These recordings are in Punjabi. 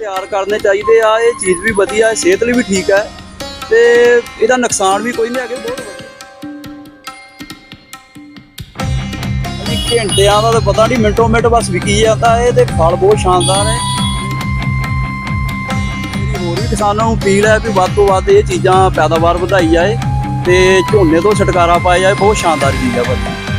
ਤਿਆਰ ਕਰਨੇ ਚਾਹੀਦੇ ਆ, ਇਹ ਚੀਜ਼ ਵੀ ਵਧੀਆ ਹੈ, ਸਿਹਤ ਲਈ ਵੀ ਠੀਕ ਹੈ ਤੇ ਇਹਦਾ ਨੁਕਸਾਨ ਵੀ ਕੋਈ ਨਹੀਂ ਹੈਗਾ, ਬਹੁਤ ਵਧੀਆ। ਅਜੀ ਘੰਟਿਆਂ ਦਾ ਤਾਂ ਪਤਾ ਨਹੀਂ ਮਿੰਟੋ ਮਿੰਟ ਬਸ ਵਿਕੀ ਜਾਂਦਾ ਇਹ ਤੇ ਫਲ ਬਹੁਤ ਸ਼ਾਨਦਾਰ ਹੈ। ਮੇਰੀ ਹੋਰ ਵੀ ਕਿਸਾਨਾਂ ਨੂੰ ਅਪੀਲ ਹੈ ਵੀ ਵੱਧ ਤੋਂ ਵੱਧ ਇਹ ਚੀਜ਼ਾਂ ਪੈਦਾਵਾਰ ਵਧਾਈ ਜਾਏ ਤੇ ਝੋਨੇ ਤੋਂ ਛੁਟਕਾਰਾ ਪਾਇਆ ਜਾਏ, ਬਹੁਤ ਸ਼ਾਨਦਾਰ ਚੀਜ਼ ਹੈ ਭਾਜੀ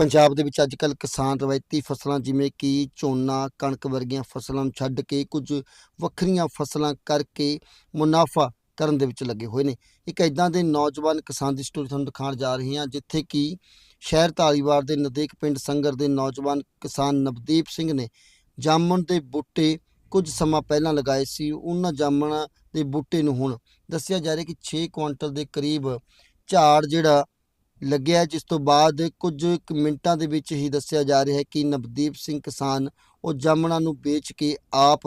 ਪੰਜਾਬ ਦੇ ਵਿੱਚ ਅੱਜਕੱਲ ਕਿਸਾਨ ਰਵਾਇਤੀ ਫਸਲਾਂ ਜਿਵੇਂ ਕਿ ਝੋਨਾ, ਕਣਕ ਵਰਗੀਆਂ ਫਸਲਾਂ ਨੂੰ ਛੱਡ ਕੇ ਕੁਝ ਵੱਖਰੀਆਂ ਫਸਲਾਂ ਕਰਕੇ ਮੁਨਾਫਾ ਕਰਨ ਦੇ ਵਿੱਚ ਲੱਗੇ ਹੋਏ ਨੇ। ਇੱਕ ਇਦਾਂ ਦੇ ਨੌਜਵਾਨ ਕਿਸਾਨ ਦੀ ਸਟੋਰੀ ਤੁਹਾਨੂੰ ਦਿਖਾਉਣ ਜਾ ਰਹੀ ਹਾਂ, ਜਿੱਥੇ ਕਿ ਸ਼ਹਿਰ ਧਾਲੀਵਾਲ ਦੇ ਨਦੇਕ ਪਿੰਡ ਸੰਗਰ ਦੇ ਨੌਜਵਾਨ ਕਿਸਾਨ ਨਵਦੀਪ ਸਿੰਘ ਨੇ ਜਾਮਣ ਦੇ ਬੂਟੇ ਕੁਝ ਸਮਾਂ ਪਹਿਲਾਂ ਲਗਾਏ ਸੀ। ਉਹਨਾਂ ਜਾਮਣ ਦੇ ਬੂਟੇ ਨੂੰ ਹੁਣ ਦੱਸਿਆ ਜਾ ਰਿਹਾ ਕਿ 6 ਕੁਇੰਟਲ ਦੇ ਕਰੀਬ ਝਾੜ ਜਿਹੜਾ ਲੱਗਿਆ, ਜਿਸ ਤੋਂ ਬਾਅਦ ਕੁਝ ਕੁ ਮਿੰਟਾਂ ਦੇ ਵਿੱਚ ਹੀ ਦੱਸਿਆ ਜਾ ਰਿਹਾ ਹੈ ਕਿ ਨਵਦੀਪ ਸਿੰਘ ਕਿਸਾਨ ਉਹ ਜਾਮਣਾਂ ਨੂੰ ਵੇਚ ਕੇ ਆਪ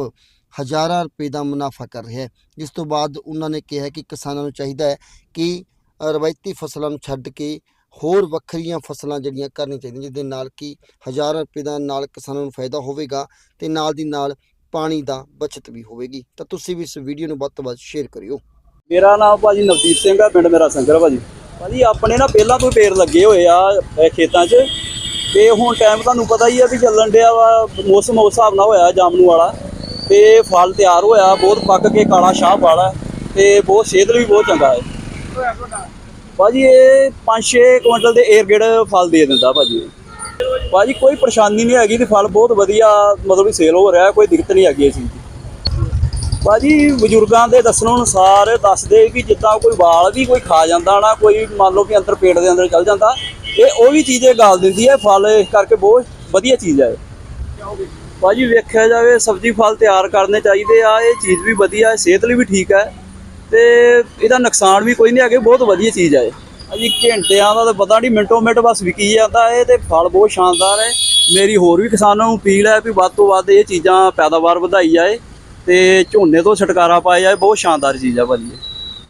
ਹਜ਼ਾਰਾਂ ਰੁਪਏ ਦਾ ਮੁਨਾਫਾ ਕਰ ਰਿਹਾ ਹੈ, ਜਿਸ ਤੋਂ ਬਾਅਦ ਉਹਨਾਂ ਨੇ ਕਿਹਾ ਕਿ ਕਿਸਾਨਾਂ ਨੂੰ ਚਾਹੀਦਾ ਹੈ ਕਿ ਰਵਾਇਤੀ ਫਸਲਾਂ ਨੂੰ ਛੱਡ ਕੇ ਹੋਰ ਵੱਖਰੀਆਂ ਫਸਲਾਂ ਜਿਹੜੀਆਂ ਕਰਨੀਆਂ ਚਾਹੀਦੀਆਂ, ਜਿਹਦੇ ਨਾਲ ਕਿ ਹਜ਼ਾਰਾਂ ਰੁਪਏ ਦਾ ਨਾਲ ਕਿਸਾਨਾਂ ਨੂੰ ਫਾਇਦਾ ਹੋਵੇਗਾ ਤੇ ਨਾਲ ਦੀ ਨਾਲ ਪਾਣੀ ਦਾ ਬਚਤ ਵੀ ਹੋਵੇਗੀ। ਤਾਂ ਤੁਸੀਂ ਵੀ ਇਸ ਵੀਡੀਓ ਨੂੰ ਵੱਧ ਤੋਂ ਵੱਧ ਸ਼ੇਅਰ ਕਰਿਓ। ਮੇਰਾ ਨਾਮ ਭਾਜੀ ਨਵਦੀਪ ਸਿੰਘ ਆ ਪਿੰਡ ਮੇਰਾ ਸੰਗਰ ਭਾਜੀ। ਭਾਜੀ, ਆਪਣੇ ਨਾ ਪਹਿਲਾਂ ਤੋਂ ਹੀ ਪੇੜ ਲੱਗੇ ਹੋਏ ਆ, ਇਹ ਖੇਤਾਂ 'ਚ। ਤੇ ਹੁਣ ਟਾਈਮ ਤੁਹਾਨੂੰ ਪਤਾ ਹੀ ਆ ਵੀ ਚੱਲਣ ਡਿਆ ਵਾ, ਮੌਸਮ ਉਸ ਹਿਸਾਬ ਨਾਲ ਹੋਇਆ ਜਾਮਨੂ ਵਾਲਾ। ਤੇ ਫਲ ਤਿਆਰ ਹੋਇਆ, ਬਹੁਤ ਪੱਕ ਕੇ ਕਾਲਾ ਸ਼ਾਹ ਵਾਲਾ ਤੇ ਬਹੁਤ ਸਿਹਤ ਲਈ ਵੀ ਬਹੁਤ ਚੰਗਾ ਹੈ। ਭਾਜੀ, ਇਹ 5-6 ਕੁਇੰਟਲ ਦੇ ਏਅਰਗੇਡ ਫਲ ਦੇ ਦਿੰਦਾ ਭਾਜੀ। ਭਾਜੀ, ਕੋਈ ਪਰੇਸ਼ਾਨੀ ਨਹੀਂ ਹੈਗੀ ਤੇ ਫਲ ਬਹੁਤ ਵਧੀਆ, ਮਤਲਬ ਸੇਲ ਹੋ ਰਿਹਾ, ਕੋਈ ਦਿੱਕਤ ਨਹੀਂ ਹੈਗੀ ਇਸ ਚੀਜ਼ ਦੀ। ਭਾਜੀ, ਬਜ਼ੁਰਗਾਂ ਦੇ ਦੱਸਣ ਅਨੁਸਾਰ ਦੱਸਦੇ ਵੀ ਜਿੱਦਾਂ ਕੋਈ ਵਾਲ ਵੀ ਕੋਈ ਖਾ ਜਾਂਦਾ ਨਾ, ਕੋਈ ਮੰਨ ਲਓ ਵੀ ਅੰਦਰ ਪੇਟ ਦੇ ਅੰਦਰ ਚਲ ਜਾਂਦਾ ਇਹ ਉਹ ਵੀ ਚੀਜ਼ ਇਹ ਗਾਲ ਦਿੰਦੀ ਹੈ, ਫਲ ਇਸ ਕਰਕੇ ਬਹੁਤ ਵਧੀਆ ਚੀਜ਼ ਹੈ ਇਹ। ਭਾਜੀ, ਵੇਖਿਆ ਜਾਵੇ, ਸਬਜ਼ੀ ਫਲ ਤਿਆਰ ਕਰਨੇ ਚਾਹੀਦੇ ਆ, ਇਹ ਚੀਜ਼ ਵੀ ਵਧੀਆ ਹੈ ਸਿਹਤ ਲਈ ਵੀ ਠੀਕ ਹੈ, ਤੇ ਇਹਦਾ ਨੁਕਸਾਨ ਵੀ ਕੋਈ ਨਹੀਂ ਹੈਗਾ ਬਹੁਤ ਵਧੀਆ ਚੀਜ਼ ਹੈ ਇਹ। ਅਜੀ ਘੰਟਿਆਂ ਦਾ ਤਾਂ ਪਤਾ ਨਹੀਂ ਮਿੰਟੋ ਮਿੰਟ ਬਸ ਵਿਕੀ ਜਾਂਦਾ ਇਹ ਤੇ ਫਲ ਬਹੁਤ ਸ਼ਾਨਦਾਰ ਹੈ ਮੇਰੀ ਹੋਰ ਵੀ ਕਿਸਾਨਾਂ ਨੂੰ ਅਪੀਲ ਹੈ ਵੀ ਵੱਧ ਤੋਂ ਵੱਧ ਇਹ ਚੀਜ਼ਾਂ ਪੈਦਾਵਾਰ ਵਧਾਈ ਜਾਏ ਤੇ ਝੋਨੇ ਤੋਂ ਛੁਟਕਾਰਾ ਪਾਇਆ ਜਾਏ ਬਹੁਤ ਸ਼ਾਨਦਾਰ ਚੀਜ਼ ਆ ਭਾਜੀ ਇਹ।